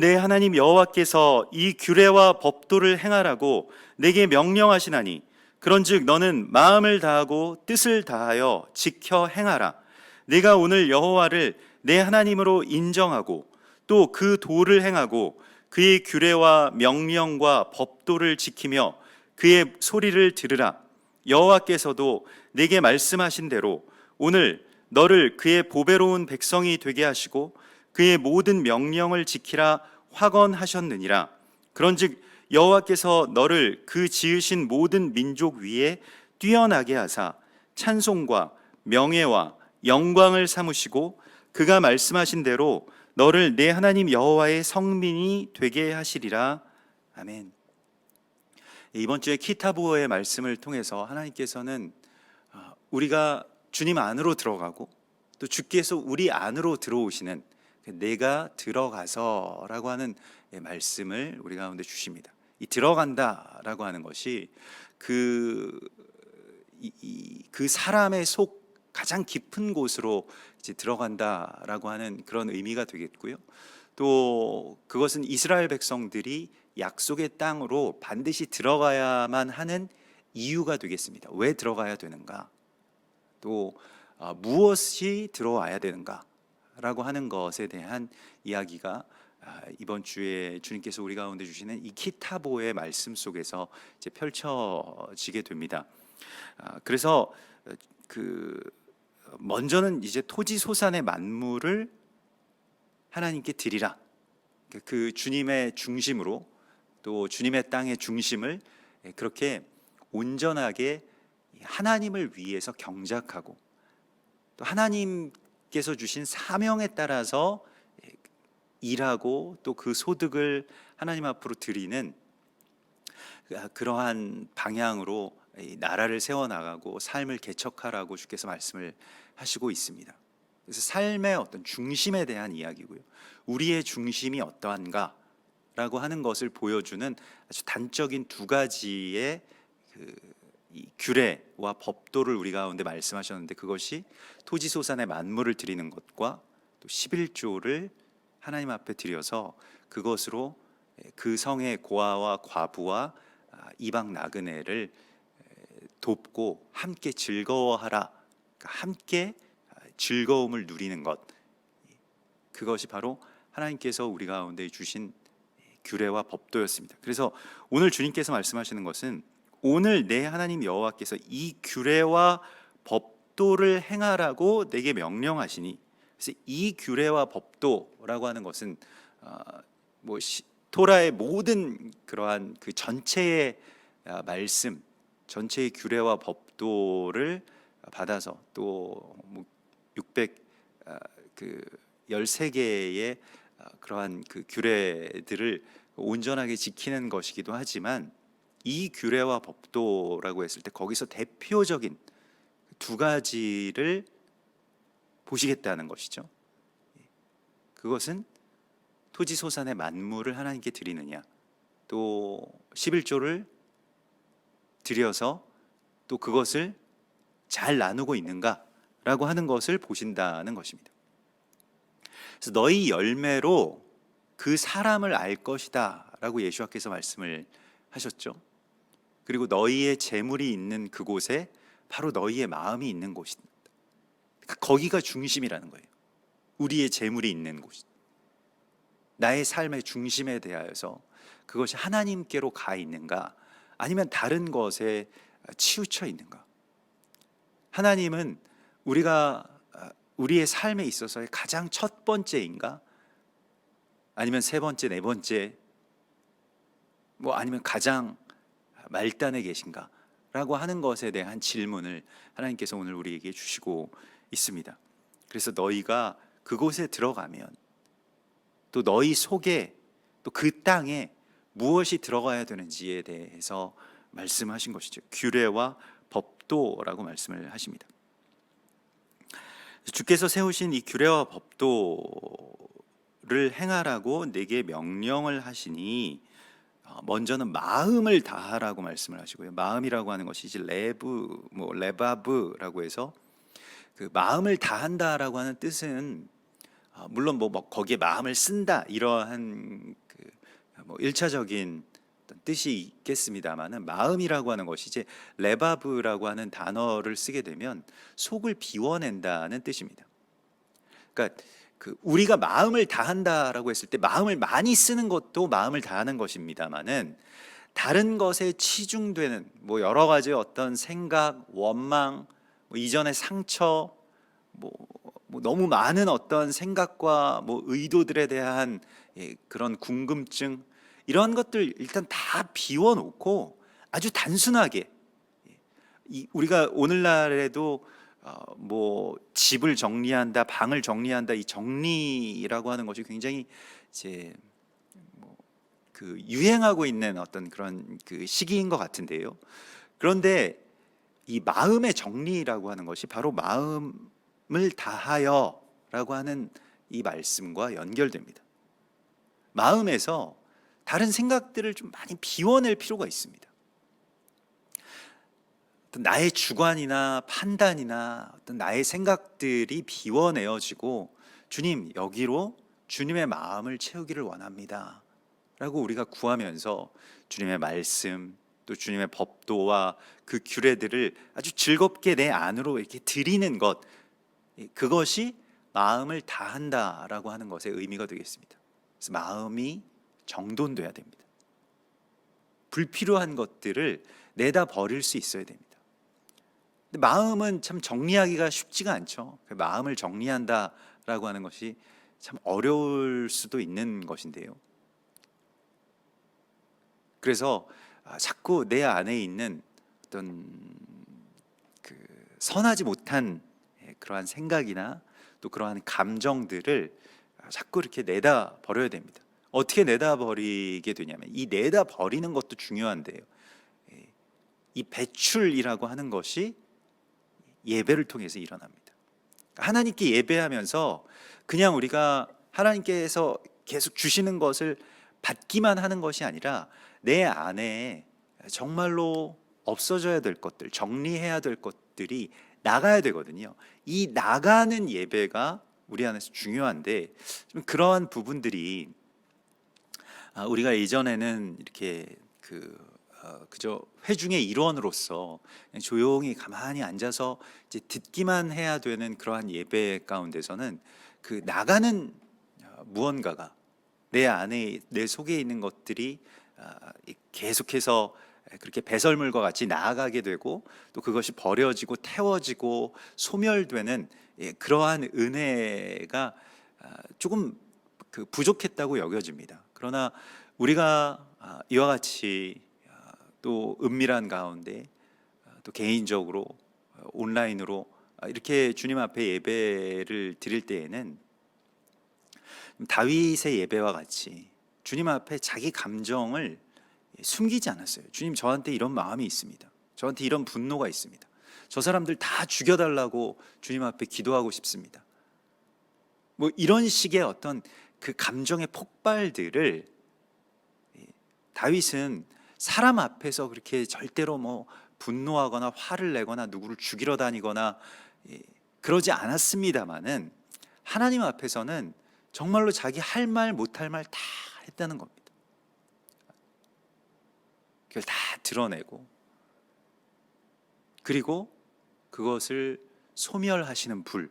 내 하나님 여호와께서 이 규례와 법도를 행하라고 내게 명령하시나니 그런즉 너는 마음을 다하고 뜻을 다하여 지켜 행하라. 내가 오늘 여호와를 내 하나님으로 인정하고 또 그 도를 행하고 그의 규례와 명령과 법도를 지키며 그의 소리를 들으라. 여호와께서도 내게 말씀하신 대로 오늘 너를 그의 보배로운 백성이 되게 하시고 그의 모든 명령을 지키라 확언하셨느니라 그런즉 여호와께서 너를 그 지으신 모든 민족 위에 뛰어나게 하사 찬송과 명예와 영광을 삼으시고 그가 말씀하신 대로 너를 내 하나님 여호와의 성민이 되게 하시리라 아멘. 이번 주에 키타부어의 말씀을 통해서 하나님께서는 아, 우리가 주님 안으로 들어가고 또 주께서 우리 안으로 들어오시는 그 내가 들어가서라고 하는 예, 말씀을 우리 가운데 주십니다. 이 들어간다라고 하는 것이 그, 이, 이, 그 사람의 속 가장 깊은 곳으로 이제 들어간다라고 하는 그런 의미가 되겠고요. 또 그것은 이스라엘 백성들이 약속의 땅으로 반드시 들어가야만 하는 이유가 되겠습니다. 왜 들어가야 되는가? 또 아, 무엇이 들어와야 되는가 라고 하는 것에 대한 이야기가 아, 이번 주에 주님께서 우리 가운데 주시는 이 키타보의 말씀 속에서 이제 펼쳐지게 됩니다. 아, 그래서 어, 그 먼저는 이제 토지 소산의 만물을 하나님께 드리라. 그- 그 주님의 중심으로 또 주님의 땅의 중심을 그렇게 온전하게 하나님을 위해서 경작하고 또 하나님 께서 주신 사명에 따라서 일하고 또 그 소득을 하나님 앞으로 드리는 그러한 방향으로 이 나라를 세워 나가고 삶을 개척하라고 주께서 말씀을 하시고 있습니다. 그래서 삶의 어떤 중심에 대한 이야기고요. 우리의 중심이 어떠한가라고 하는 것을 보여주는 아주 단적인 두 가지의 그이 규례와 법도를 우리 가운데 말씀하셨는데 그것이 토지 소산의 만물을 드리는 것과 또 11조를 하나님 앞에 드려서 그것으로 그 성의 고아와 과부와 아, 이방 나그네를 돕고 함께 즐거워하라. 그러니까 함께 즐거움을 누리는 것. 그것이 바로 하나님께서 우리 가운데 주신 규례와 법도였습니다. 그래서 오늘 주님께서 말씀하시는 것은 오늘 내 하나님 여호와께서 이 규례와 법도를 행하라고 내게 명령하시니 그래서 이 규례와 법도라고 하는 것은 어, 뭐 시, 토라의 모든 그러한 그 전체의 아, 말씀, 전체의 규례와 법도를 받아서 또뭐600그 13개의 아, 그러한 그 규례들을 온전하게 지키는 것이기도 하지만 이 규례와 법도라고 했을 때 거기서 대표적인 두 가지를 보시겠다는 것이죠. 그것은 토지 소산의 만물을 하나님께 드리느냐, 또 11조를 드려서 또 그것을 잘 나누고 있는가라고 하는 것을 보신다는 것입니다. 그래서 너희 열매로 그 사람을 알 것이다라고 예수와께서 말씀을 하셨죠. 그리고 너희의 재물이 있는 그곳에 바로 너희의 마음이 있는. 그러니까 거기가 중심이라는 거예요. 우리의 재물이 있는 곳. 나의 삶의 중심에 대하여서 그것이 하나님께로 가 있는가 아니면 다른 것에 치우쳐 있는가? 하나님은 우리가 우리의 삶에 있어서의 가장 첫 번째인가? 아니면 세 번째, 네 번째, 뭐 아니면 가장 말단에 계신가? 라고 하는 것에 대한 질문을 하나님께서 오늘 우리에게 주시고 있습니다. 그래서 너희가 그곳에 들어가면 또 너희 속에 또 그 땅에 무엇이 들어가야 되는지에 대해서 말씀하신 것이죠. 규례와 법도라고 말씀을 하십니다. 주께서 세우신 이 규례와 법도를 행하라고 내게 명령을 하시니 어, 먼저는 마음을 다하라고 말씀을 하시고요. 마음이라고 하는 것이 이제 레브 뭐 레바브라고 해서 그 마음을 다한다라고 하는 뜻은 어, 물론 뭐, 뭐 거기에 마음을 쓴다 이러한 그뭐 일차적인 뜻이 있겠습니다만은 마음이라고 하는 것이 이제 레바브라고 하는 단어를 쓰게 되면 속을 비워낸다는 뜻입니다. 그러니까 그 우리가 마음을 다한다라고 했을 때 마음을 많이 쓰는 것도 마음을 다하는 것입니다만은 다른 것에 치중되는 뭐 여러 가지 어떤 생각, 원망, 뭐 이전의 상처, 뭐, 뭐 너무 많은 어떤 생각과 뭐 의도들에 대한 예, 그런 궁금증 이러한 것들 일단 다 비워놓고 아주 단순하게 예, 이 우리가 오늘날에도 어, 뭐 집을 정리한다, 방을 정리한다 이 정리라고 하는 것이 굉장히 이제 뭐 그 유행하고 있는 어떤 그런 그 시기인 것 같은데요. 그런데 이 마음의 정리라고 하는 것이 바로 마음을 다하여라고 하는 이 말씀과 연결됩니다. 마음에서 다른 생각들을 좀 많이 비워낼 필요가 있습니다. 어떤 나의 주관이나 판단이나 어떤 나의 생각들이 비워내어지고 주님 여기로 주님의 마음을 채우기를 원합니다. 라고 우리가 구하면서 주님의 말씀 또 주님의 법도와 그 규례들을 아주 즐겁게 내 안으로 이렇게 드리는 것 그것이 마음을 다한다라고 하는 것의 의미가 되겠습니다. 그래서 마음이 정돈돼야 됩니다. 불필요한 것들을 내다 버릴 수 있어야 됩니다. 근데 마음은 참 정리하기가 쉽지가 않죠. 그 마음을 정리한다라고 하는 것이 참 어려울 수도 있는 것인데요. 그래서 아, 자꾸 내 안에 있는 어떤 그 선하지 못한 예, 그러한 생각이나 또 그러한 감정들을 아, 자꾸 이렇게 내다 버려야 됩니다. 어떻게 내다 버리게 되냐면 이 내다 버리는 것도 중요한데요. 예, 이 배출이라고 하는 것이 예배를 통해서 일어납니다. 하나님께 예배하면서 그냥 우리가 하나님께서 계속 주시는 것을 받기만 하는 것이 아니라 내 안에 정말로 없어져야 될 것들, 정리해야 될 것들이 나가야 되거든요. 이 나가는 예배가 우리 안에서 중요한데 좀 그러한 부분들이 아, 우리가 이전에는 이렇게 그 어, 그저 회중의 일원으로서 조용히 가만히 앉아서 이제 듣기만 해야 되는 그러한 예배 가운데서는 그 나가는 어, 무언가가 내 안에 내 속에 있는 것들이 아, 계속해서 그렇게 배설물과 같이 나아가게 되고 또 그것이 버려지고 태워지고 소멸되는 예, 그러한 은혜가 아, 조금 그 부족했다고 여겨집니다. 그러나 우리가 아, 이와 같이 또 은밀한 가운데 또 개인적으로 어, 온라인으로 이렇게 주님 앞에 예배를 드릴 때에는 다윗의 예배와 같이 주님 앞에 자기 감정을 숨기지 않았어요. 주님 저한테 이런 마음이 있습니다. 저한테 이런 분노가 있습니다. 저 사람들 다 죽여달라고 주님 앞에 기도하고 싶습니다. 뭐 이런 식의 어떤 그 감정의 폭발들을 다윗은 사람 앞에서 그렇게 절대로 뭐 분노하거나 화를 내거나 누구를 죽이러 다니거나 그러지 않았습니다마는 하나님 앞에서는 정말로 자기 할 말 못할 말 다 했다는 겁니다. 그걸 다 드러내고 그리고 그것을 소멸하시는 불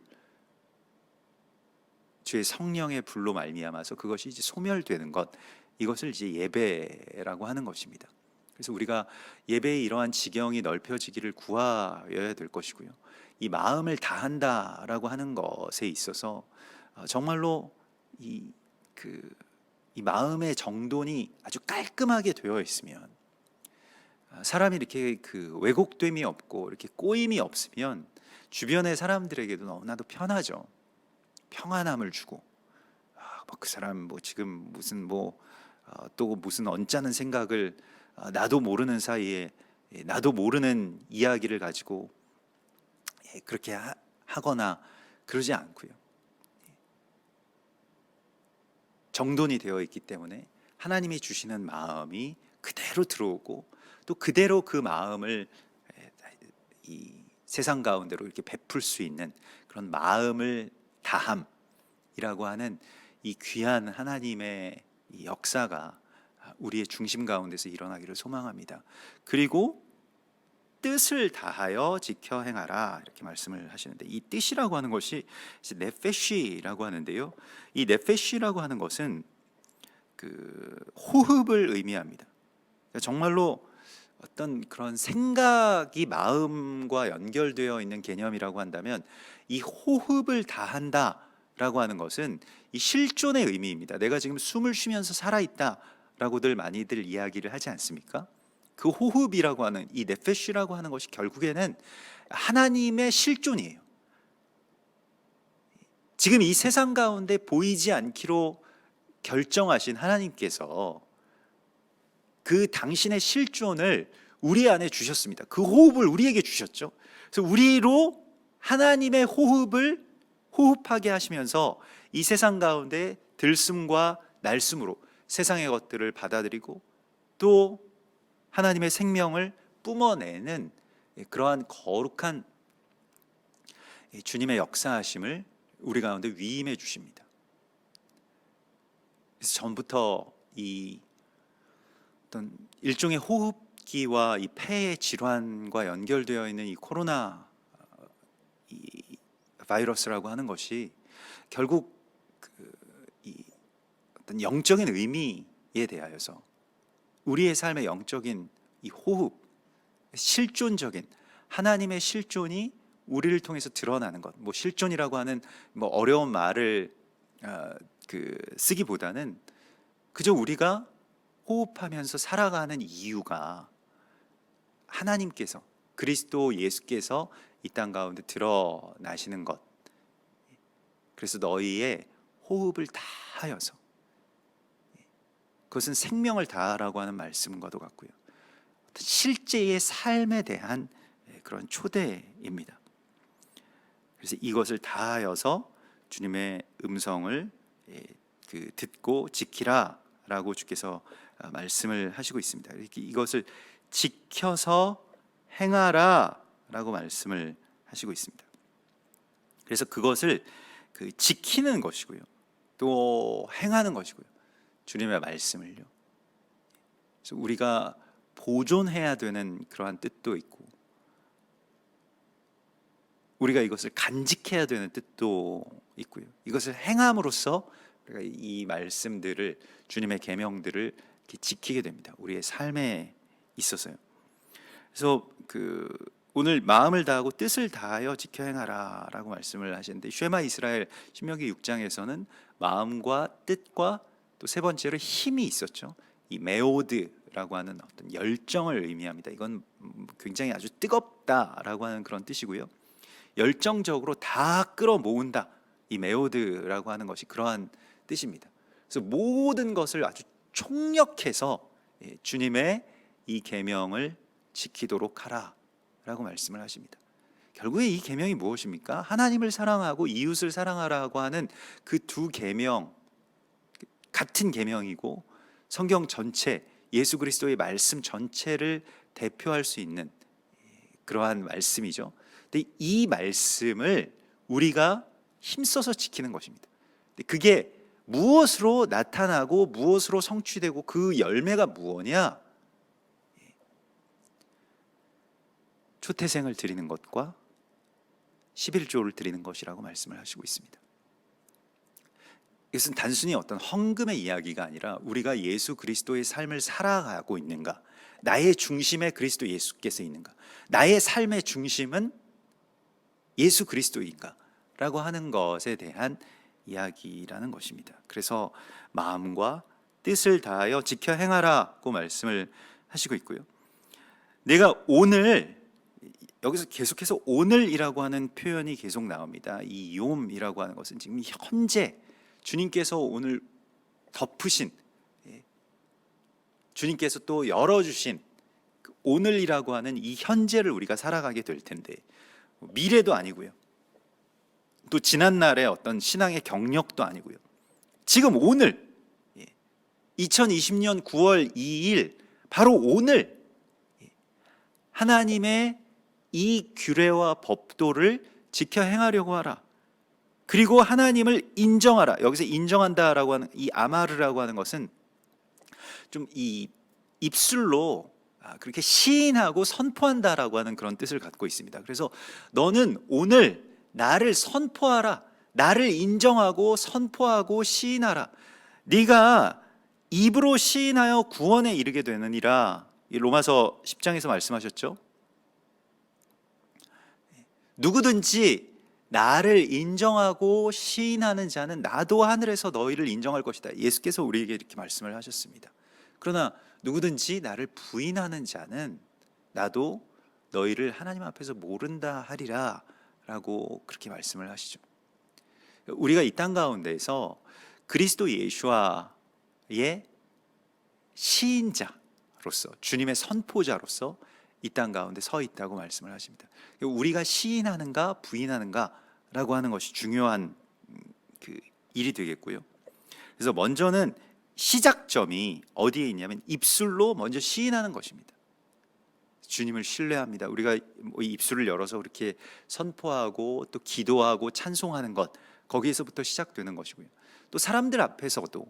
주의 성령의 불로 말미암아서 그것이 이제 소멸되는 것 이것을 이제 예배라고 하는 것입니다. 그래서 우리가 예배의 이러한 지경이 넓혀지기를 구하여야 될 것이고요. 이 마음을 다한다라고 하는 것에 있어서 어, 정말로 이 그 이 마음의 정돈이 아주 깔끔하게 되어 있으면 아, 사람이 이렇게 그 왜곡됨이 없고 이렇게 꼬임이 없으면 주변의 사람들에게도 너무나도 편하죠. 평안함을 주고 아, 뭐그 사람 뭐 지금 무슨 뭐또 어, 무슨 언짢은 생각을 아, 나도 모르는 사이에 예, 나도 모르는 이야기를 가지고 예, 그렇게 하 거나 그러지 않고요. 정돈이 되어 있기 때문에 하나님이 주시는 마음이 그대로 들어오고 또 그대로 그 마음을 이 세상 가운데로 이렇게 베풀 수 있는 그런 마음을 다함 율법이라고 하는 이 귀한 하나님의 이 역사가 우리의 중심 가운데서 일어나기를 소망합니다. 그리고 뜻을 다하여 지켜 행하라 이렇게 말씀을 하시는데 이 뜻이라고 하는 것이 이제 네페시라고 하는데요. 이 네페시라고 하는 것은 그 호흡을 의미합니다. 그러니까 정말로 어떤 그런 생각이 마음과 연결되어 있는 개념이라고 한다면 이 호흡을 다한다라고 하는 것은 이 실존의 의미입니다. 내가 지금 숨을 쉬면서 살아 있다 라고들 많이들 이야기를 하지 않습니까? 그 호흡이라고 하는 이 네페시라고 하는 것이 결국에는 하나님의 실존이에요. 지금 이 세상 가운데 보이지 않기로 결정하신 하나님께서 그 당신의 실존을 우리 안에 주셨습니다. 그 호흡을 우리에게 주셨죠. 그래서 우리로 하나님의 호흡을 호흡하게 하시면서 이 세상 가운데 들숨과 날숨으로 세상의 것들을 받아들이고 또 하나님의 생명을 뿜어내는 그러한 거룩한 주님의 역사하심을 우리 가운데 위임해 주십니다. 그래서 전부터 이 어떤 일종의 호흡기와 이 폐의 질환과 연결되어 있는 이 코로나 어, 이 바이러스라고 하는 것이 결국 어떤 영적인 의미에 대하여서 우리의 삶의 영적인 이 호흡, 실존적인 하나님의 실존이 우리를 통해서 드러나는 것. 뭐 실존이라고 하는 뭐 어려운 말을 어, 그 쓰기보다는 그저 우리가 호흡하면서 살아가는 이유가 하나님께서 그리스도 예수께서 이 땅 가운데 드러나시는 것. 그래서 너희의 호흡을 다하여서 그것은 생명을 다하라고 하는 말씀과도 같고요. 실제의 삶에 대한 그런 초대입니다. 그래서 이것을 다하여서 주님의 음성을 예, 그 듣고 지키라라고 주께서 아, 말씀을 하시고 있습니다. 이것을 지켜서 행하라라고 말씀을 하시고 있습니다. 그래서 그것을 그 지키는 것이고요. 또 행하는 것이고요. 주님의 말씀을요. 그래서 우리가 보존해야 되는 그러한 뜻도 있고 우리가 이것을 간직해야 되는 뜻도 있고요. 이것을 행함으로써 우리가 이 말씀들을 주님의 계명들을 지키게 됩니다. 우리의 삶에 있어서요. 그래서 그 오늘 마음을 다하고 뜻을 다하여 지켜 행하라라고 말씀을 하시는데 쉐마 이스라엘 신명기 6장에서는 마음과 뜻과 또 세 번째로 힘이 있었죠. 이 메오드라고 하는 어떤 열정을 의미합니다. 이건 굉장히 아주 뜨겁다라고 하는 그런 뜻이고요. 열정적으로 다 끌어 모은다. 이 메오드라고 하는 것이 그러한 뜻입니다. 그래서 모든 것을 아주 총력해서 예, 주님의 이 계명을 지키도록 하라라고 말씀을 하십니다. 결국에 이 계명이 무엇입니까? 하나님을 사랑하고 이웃을 사랑하라고 하는 그 두 계명 같은 계명이고 성경 전체 예수 그리스도의 말씀 전체를 대표할 수 있는 그러한 말씀이죠. 근데 이 말씀을 우리가 힘써서 지키는 것입니다. 그게 무엇으로 나타나고 무엇으로 성취되고 그 열매가 무엇이냐? 초태생을 드리는 것과 11조를 드리는 것이라고 말씀을 하시고 있습니다. 이것은 단순히 어떤 헌금의 이야기가 아니라 우리가 예수 그리스도의 삶을 살아가고 있는가, 나의 중심에 그리스도 예수께서 있는가, 나의 삶의 중심은 예수 그리스도인가라고 하는 것에 대한 이야기라는 것입니다. 그래서 마음과 뜻을 다하여 지켜 행하라고 말씀을 하시고 있고요. 내가 오늘 여기서 계속해서 오늘이라고 하는 표현이 계속 나옵니다. 이 용이라고 하는 것은 지금 현재 주님께서 오늘 덮으신 예, 주님께서 또 열어주신 그 오늘이라고 하는 이 현재를 우리가 살아가게 될 텐데 미래도 아니고요. 또 지난 날의 어떤 신앙의 경력도 아니고요. 지금 오늘 2020년 9월 2일 바로 오늘 예, 하나님의 이 규례와 법도를 지켜 행하려고 하라. 그리고 하나님을 인정하라. 여기서 인정한다라고 하는 이 아마르라고 하는 것은 좀 이 입술로 아, 그렇게 시인하고 선포한다라고 하는 그런 뜻을 갖고 있습니다. 그래서 너는 오늘 나를 선포하라. 나를 인정하고 선포하고 시인하라. 네가 입으로 시인하여 구원에 이르게 되느니라. 이 로마서 10장에서 말씀하셨죠. 누구든지 나를 인정하고 시인하는 자는 나도 하늘에서 너희를 인정할 것이다. 예수께서 우리에게 이렇게 말씀을 하셨습니다. 그러나 누구든지 나를 부인하는 자는 나도 너희를 하나님 앞에서 모른다 하리라 라고 그렇게 말씀을 하시죠. 우리가 이 땅 가운데에서 그리스도 예수와의 시인자로서 주님의 선포자로서 이 땅 가운데 서 있다고 말씀을 하십니다. 우리가 시인하는가 부인하는가라고 하는 것이 중요한 음, 그 일이 되겠고요. 그래서 먼저는 시작점이 어디에 있냐면 입술로 먼저 시인하는 것입니다. 주님을 신뢰합니다. 우리가 뭐이 입술을 열어서 그렇게 선포하고 또 기도하고 찬송하는 것 거기에서부터 시작되는 것이고요. 또 사람들 앞에서도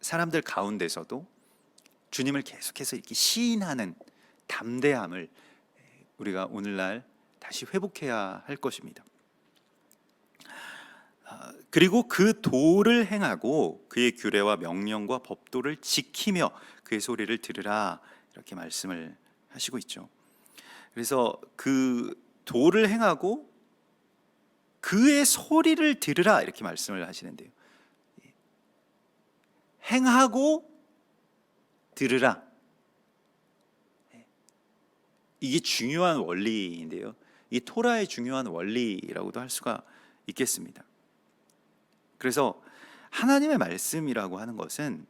사람들 가운데서도 주님을 계속해서 이렇게 시인하는 담대함을 우리가 오늘날 다시 회복해야 할 것입니다. 아, 그리고 그 도를 행하고 그의 규례와 명령과 법도를 지키며 그의 소리를 들으라 이렇게 말씀을 하시고 있죠. 그래서 그 도를 행하고 그의 소리를 들으라 이렇게 말씀을 하시는데요. 행하고 들으라. 이게 중요한 원리인데요. 이 토라의 중요한 원리라고도 할 수가 있겠습니다. 그래서 하나님의 말씀이라고 하는 것은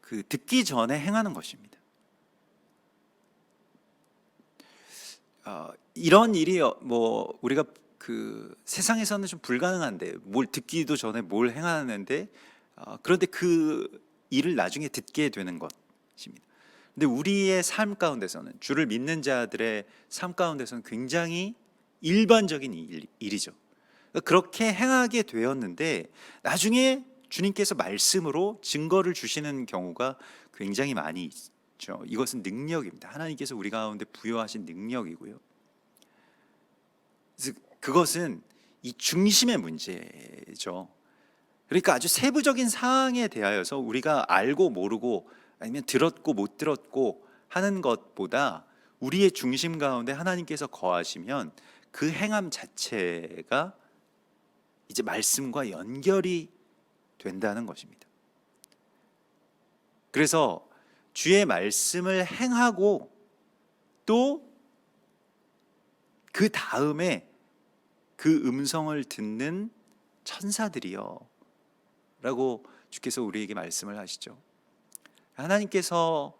그 듣기 전에 행하는 것입니다. 어, 이런 일이 어, 뭐 우리가 그 세상에서는 좀 불가능한데 뭘 듣기도 전에 뭘 행하는데 어, 그런데 그 일을 나중에 듣게 되는 것입니다. 근데 우리의 삶 가운데서는 주를 믿는 자들의 삶 가운데서는 굉장히 일반적인 일, 일이죠. 그렇게 행하게 되었는데 나중에 주님께서 말씀으로 증거를 주시는 경우가 굉장히 많이 있죠. 이것은 능력입니다. 하나님께서 우리 가운데 부여하신 능력이고요. 그것은 이 중심의 문제죠. 그러니까 아주 세부적인 사항에 대하여서 우리가 알고 모르고 아니면 들었고 못 들었고 하는 것보다 우리의 중심 가운데 하나님께서 거하시면 그 행함 자체가 이제 말씀과 연결이 된다는 것입니다. 그래서 주의 말씀을 행하고 또 그 다음에 그 음성을 듣는 천사들이요. 라고 주께서 우리에게 말씀을 하시죠. 하나님께서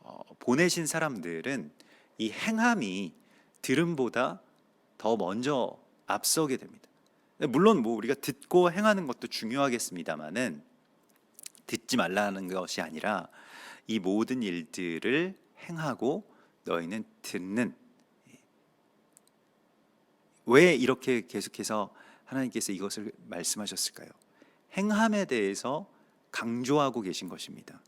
어, 보내신 사람들은 이 행함이 들음보다 더 먼저 앞서게 됩니다. 물론 뭐 우리가 듣고 행하는 것도 중요하겠습니다만은 듣지 말라는 것이 아니라 이 모든 일들을 행하고 너희는 듣는 왜 이렇게 계속해서 하나님께서 이것을 말씀하셨을까요? 행함에 대해서 강조하고 계신 것입니다.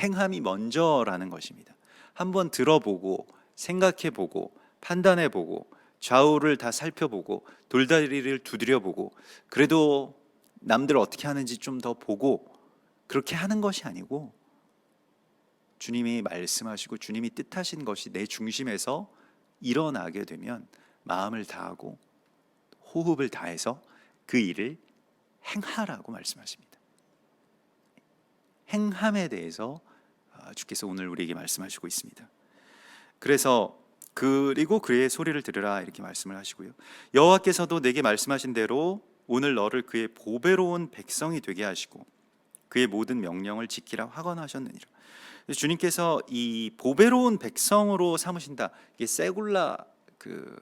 행함이 먼저라는 것입니다. 한번 들어보고 생각해보고 판단해보고 좌우를 다 살펴보고 돌다리를 두드려보고 그래도 남들 어떻게 하는지 좀 더 보고 그렇게 하는 것이 아니고 주님이 말씀하시고 주님이 뜻하신 것이 내 중심에서 일어나게 되면 마음을 다하고 호흡을 다해서 그 일을 행하라고 말씀하십니다. 행함에 대해서 아, 주께서 오늘 우리에게 말씀하시고 있습니다. 그래서 그리고 그의 소리를 들으라 이렇게 말씀을 하시고요. 여호와께서도 내게 말씀하신 대로 오늘 너를 그의 보배로운 백성이 되게 하시고 그의 모든 명령을 지키라 확언하셨느니라. 주님께서 이 보배로운 백성으로 삼으신다. 이게 세굴라 그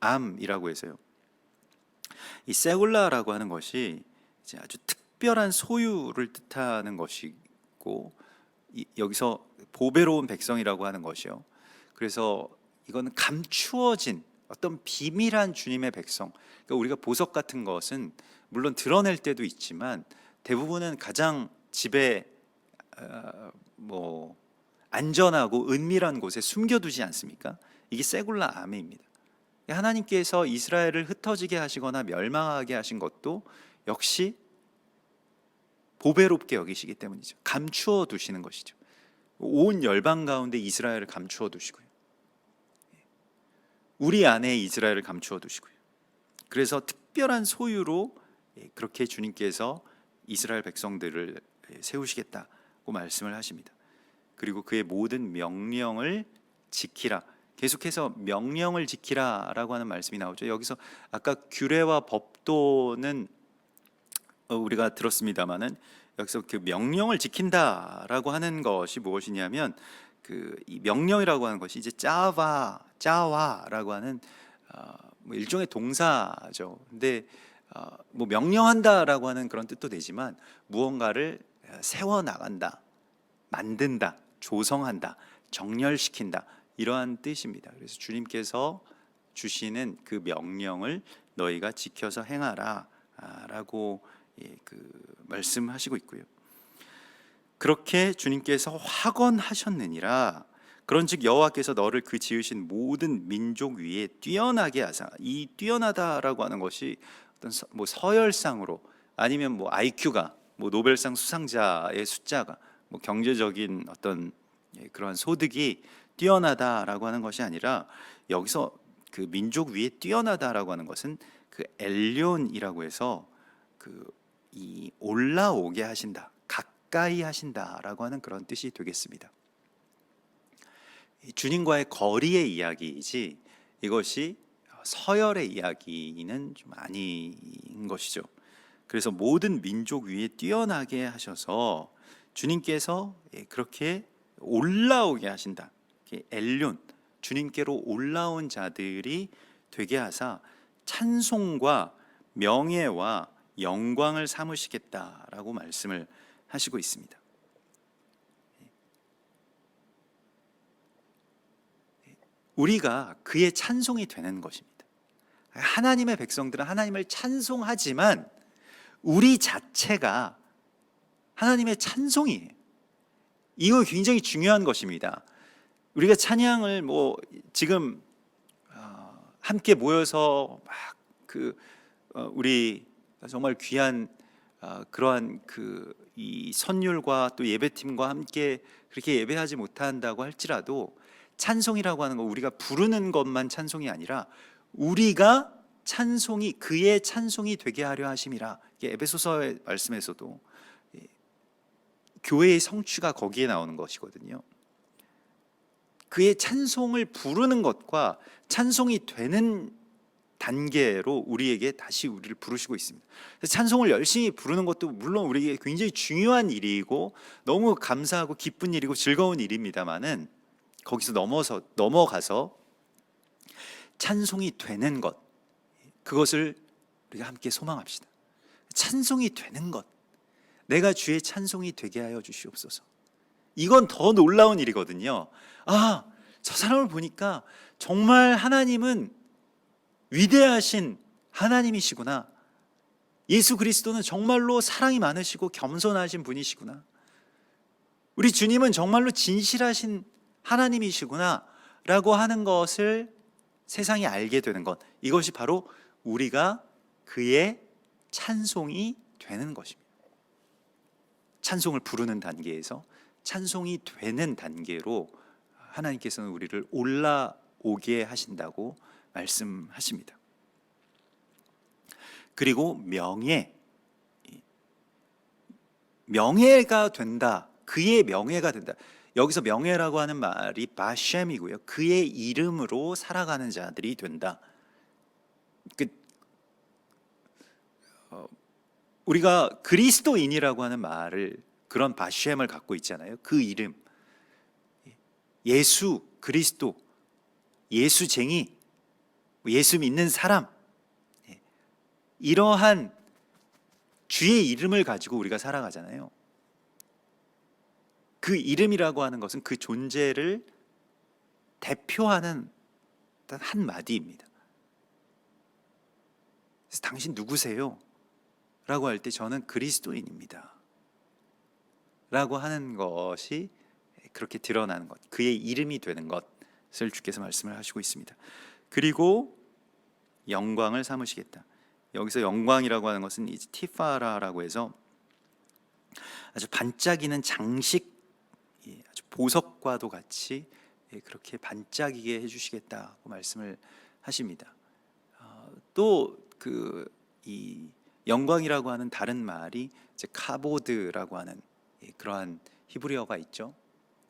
암이라고 해서요. 이 세굴라라고 하는 것이 이제 아주 특별한 소유를 뜻하는 것이고 이, 여기서 보배로운 백성이라고 하는 것이요. 그래서 이거는 감추어진 어떤 비밀한 주님의 백성. 그러니까 우리가 보석 같은 것은 물론 드러낼 때도 있지만 대부분은 가장 집에 어, 뭐 안전하고 은밀한 곳에 숨겨두지 않습니까? 이게 세굴라 아메입니다. 하나님께서 이스라엘을 흩어지게 하시거나 멸망하게 하신 것도 역시 보배롭게 여기시기 때문이죠. 감추어 두시는 것이죠. 온 열방 가운데 이스라엘을 감추어 두시고요. 우리 안에 이스라엘을 감추어 두시고요. 그래서 특별한 소유로 예, 그렇게 주님께서 이스라엘 백성들을 예, 세우시겠다고 말씀을 하십니다. 그리고 그의 모든 명령을 지키라. 계속해서 명령을 지키라라고 하는 말씀이 나오죠. 여기서 아까 규례와 법도는 어, 우리가 들었습니다마는 여기서 그 명령을 지킨다라고 하는 것이 무엇이냐면 그 이 명령이라고 하는 것이 이제 짜와 짜와라고 하는 어, 뭐 일종의 동사죠. 근데 어, 뭐 명령한다라고 하는 그런 뜻도 되지만 무언가를 세워 나간다, 만든다, 조성한다, 정렬시킨다 이러한 뜻입니다. 그래서 주님께서 주시는 그 명령을 너희가 지켜서 행하라라고 예, 그 말씀하시고 있고요. 그렇게 주님께서 확언하셨느니라. 그런즉 여호와께서 너를 그 지으신 모든 민족 위에 뛰어나게 하사 이 뛰어나다라고 하는 것이 어떤 서, 뭐 서열상으로 아니면 뭐 IQ가 뭐 노벨상 수상자의 숫자가 뭐 경제적인 어떤 예, 그러한 소득이 뛰어나다라고 하는 것이 아니라 여기서 그 민족 위에 뛰어나다라고 하는 것은 그 엘리온이라고 해서 그 이 올라오게 하신다, 가까이 하신다라고 하는 그런 뜻이 되겠습니다. 이 주님과의 거리의 이야기이지 이것이 서열의 이야기는 좀 아닌 것이죠. 그래서 모든 민족 위에 뛰어나게 하셔서 주님께서 예, 그렇게 올라오게 하신다. 엘륜 주님께로 올라온 자들이 되게 하사 찬송과 명예와 영광을 삼으시겠다라고 말씀을 하시고 있습니다. 우리가 그의 찬송이 되는 것입니다. 하나님의 백성들은 하나님을 찬송하지만 우리 자체가 하나님의 찬송이에요. 이거 굉장히 중요한 것입니다. 우리가 찬양을 뭐 지금 어, 함께 모여서 막 그 우리 정말 귀한 어, 그러한 그 이 선율과 또 예배팀과 함께 그렇게 예배하지 못한다고 할지라도 찬송이라고 하는 거 우리가 부르는 것만 찬송이 아니라 우리가 찬송이 그의 찬송이 되게 하려 하심이라 에베소서의 말씀에서도 예, 교회의 성취가 거기에 나오는 것이거든요. 그의 찬송을 부르는 것과 찬송이 되는 단계로 우리에게 다시 우리를 부르시고 있습니다. 찬송을 열심히 부르는 것도 물론 우리에게 굉장히 중요한 일이고 너무 감사하고 기쁜 일이고 즐거운 일입니다만은 거기서 넘어서 넘어가서 찬송이 되는 것 그것을 우리가 함께 소망합시다. 찬송이 되는 것 내가 주의 찬송이 되게 하여 주시옵소서. 이건 더 놀라운 일이거든요. 아, 저 사람을 보니까 정말 하나님은 위대하신 하나님이시구나. 예수 그리스도는 정말로 사랑이 많으시고 겸손하신 분이시구나. 우리 주님은 정말로 진실하신 하나님이시구나. 라고 하는 것을 세상이 알게 되는 것. 이것이 바로 우리가 그의 찬송이 되는 것입니다. 찬송을 부르는 단계에서 찬송이 되는 단계로 하나님께서는 우리를 올라오게 하신다고 말씀하십니다. 그리고 명예 명예가 된다. 그의 명예가 된다. 여기서 명예라고 하는 말이 바셴이고요. 그의 이름으로 살아가는 자들이 된다. 그 어, 우리가 그리스도인이라고 하는 말을 그런 바셴을 갖고 있잖아요. 그 이름 예수 그리스도 예수쟁이 예수 믿는 사람 예. 이러한 주의 이름을 가지고 우리가 살아가잖아요. 그 이름이라고 하는 것은 그 존재를 대표하는 한 마디입니다. 그래서 당신 누구세요? 라고 할 때 저는 그리스도인입니다. 라고 하는 것이 그렇게 드러나는 것, 그의 이름이 되는 것을 주께서 말씀을 하시고 있습니다. 그리고 영광을 삼으시겠다. 여기서 영광이라고 하는 것은 이제 티파라라고 해서 아주 반짝이는 장식, 예, 아주 보석과도 같이 예, 그렇게 반짝이게 해주시겠다고 말씀을 하십니다. 어, 또그 이 영광이라고 하는 다른 말이 이제 카보드라고 하는 예, 그러한 히브리어가 있죠.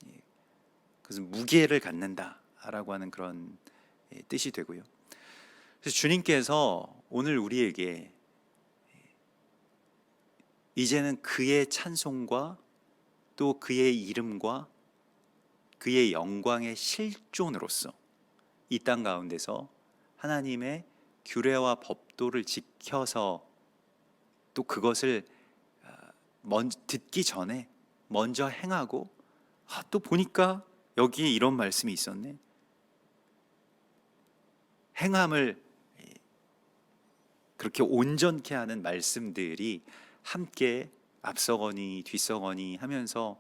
예, 그래서 무게를 갖는다라고 하는 그런 예, 뜻이 되고요. 그래서 주님께서 오늘 우리에게 이제는 그의 찬송과 또 그의 이름과 그의 영광의 실존으로서 이 땅 가운데서 하나님의 규례와 법도를 지켜서 또 그것을 아, 먼저 듣기 전에 먼저 행하고 아, 또 보니까 여기에 이런 말씀이 있었네. 행함을 예, 그렇게 온전케 하는 말씀들이 함께 앞서거니 뒤서거니 하면서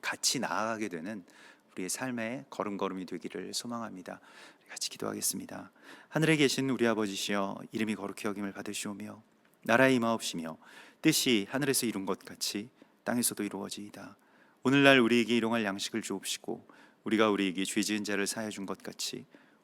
같이 나아가게 되는 우리의 삶의 걸음걸음이 되기를 소망합니다. 같이 기도하겠습니다. 하늘에 계신 우리 아버지시여 이름이 거룩히 여김을 받으시오며 나라의 임하옵시며 뜻이 하늘에서 이룬 것 같이 땅에서도 이루어지이다. 오늘날 우리에게 일용할 양식을 주옵시고 우리가 우리에게 죄 지은 자를 사하여 준 것 같이